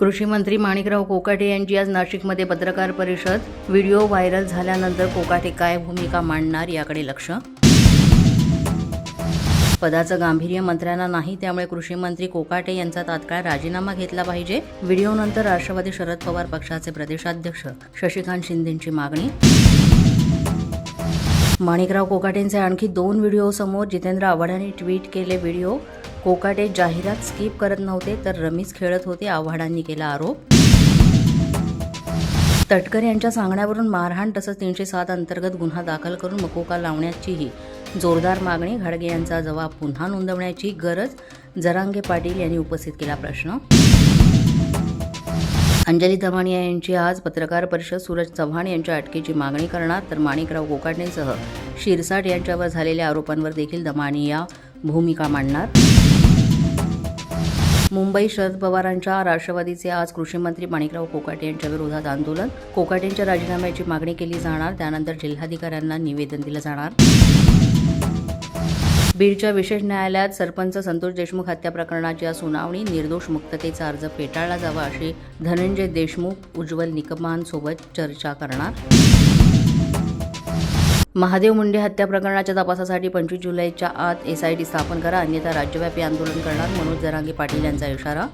कृषी मंत्री माणिकराव कोकाटे यांची आज नाशिकमध्ये पत्रकार परिषद. व्हिडिओ व्हायरल झाल्यानंतर कोकाटे काय भूमिका मांडणार याकडे लक्ष. पदाचं गांभीर्य मंत्र्यांना नाही त्यामुळे कृषी मंत्री कोकाटे यांचा तात्काळ राजीनामा घेतला पाहिजे. व्हिडिओनंतर राष्ट्रवादी शरद पवार पक्षाचे प्रदेशाध्यक्ष शशिकांत शिंदेंची मागणी. माणिकराव कोकाटेंचे आणखी दोन व्हिडिओ समोर जितेंद्र आव्हाडांनी ट्विट केले व्हिडिओ. कोकाटे जाहिरात स्किप करत नव्हते तर रमीज खेळत होते आव्हाडांनी केला आरोप. तटकर यांच्या सांगण्यावरून मारहाण तसंच तीनशे सात अंतर्गत गुन्हा दाखल करून मकोका लावण्याचीही जोरदार मागणी. घाडगे यांचा जबाब पुन्हा नोंदवण्याची गरज जरांगे पाटील यांनी उपस्थित केला प्रश्न. अंजली दमानिया यांची आज पत्रकार परिषद सूरज चव्हाण यांच्या अटकेची मागणी करणार तर माणिकराव कोकाटेंसह शिरसाट यांच्यावर झालेल्या आरोपांवर देखील दमानिया भूमिका मांडणार. मुंबई शरद पवारांच्या राष्ट्रवादीचे आज कृषीमंत्री माणिकराव कोकाटे यांच्या विरोधात आंदोलन. कोकाटेंच्या राजीनाम्याची मागणी केली जाणार त्यानंतर जिल्हाधिकाऱ्यांना निवेदन दिलं जाणार. बीडच्या विशेष न्यायालयात सरपंच संतोष देशमुख हत्या प्रकरणाची सुनावणी निर्दोष मुक्ततेचा अर्ज फेटाळला जावा अशी धनंजय देशमुख उज्ज्वल निकमांसोबत चर्चा करणार. महादेव मुंडे हत्या प्रकरणाच्या तपासासाठी पंचवीस जुलैच्या आत एसआयटी स्थापन करा अन्यथा राज्यव्यापी आंदोलन करणार मनोज जरांगे पाटील यांचा इशारा.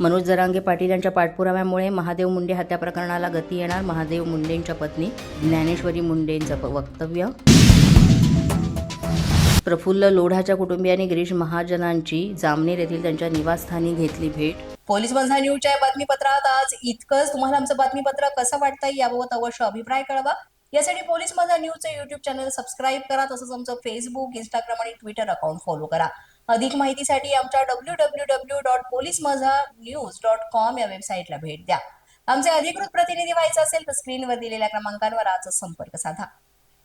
मनोज जरांगे पाटील यांच्या पाठपुराव्यामुळे महादेव मुंडे हत्या प्रकरणाला गती येणार महादेव मुंडेंच्या पत्नी ज्ञानेश्वरी मुंडेंचं प- वक्तव्य. प्रफुल्ल लोढाच्या कुटुंबियांनी गिरीश महाजनांची जामनेर येथील त्यांच्या निवासस्थानी घेतली भेट. पोलीस बंधा न्यूजच्या बातमीपत्रात आज इतकंच. तुम्हाला आमचं बातमीपत्र कसं वाटतंय याबाबत अवश्य अभिप्राय कळवा. यासाठी पोलीस माझा न्यूजचं युट्यूब चॅनल सबस्क्राईब करा तसंच आमचं फेसबुक इंस्टाग्राम आणि ट्विटर अकाउंट फॉलो करा. अधिक माहितीसाठी आमच्या W W W dot police Majha news dot com या वेबसाईटला भेट द्या. आमचे अधिकृत प्रतिनिधी व्हायचं असेल तर स्क्रीनवर दिलेल्या क्रमांकांवर आजच संपर्क साधा.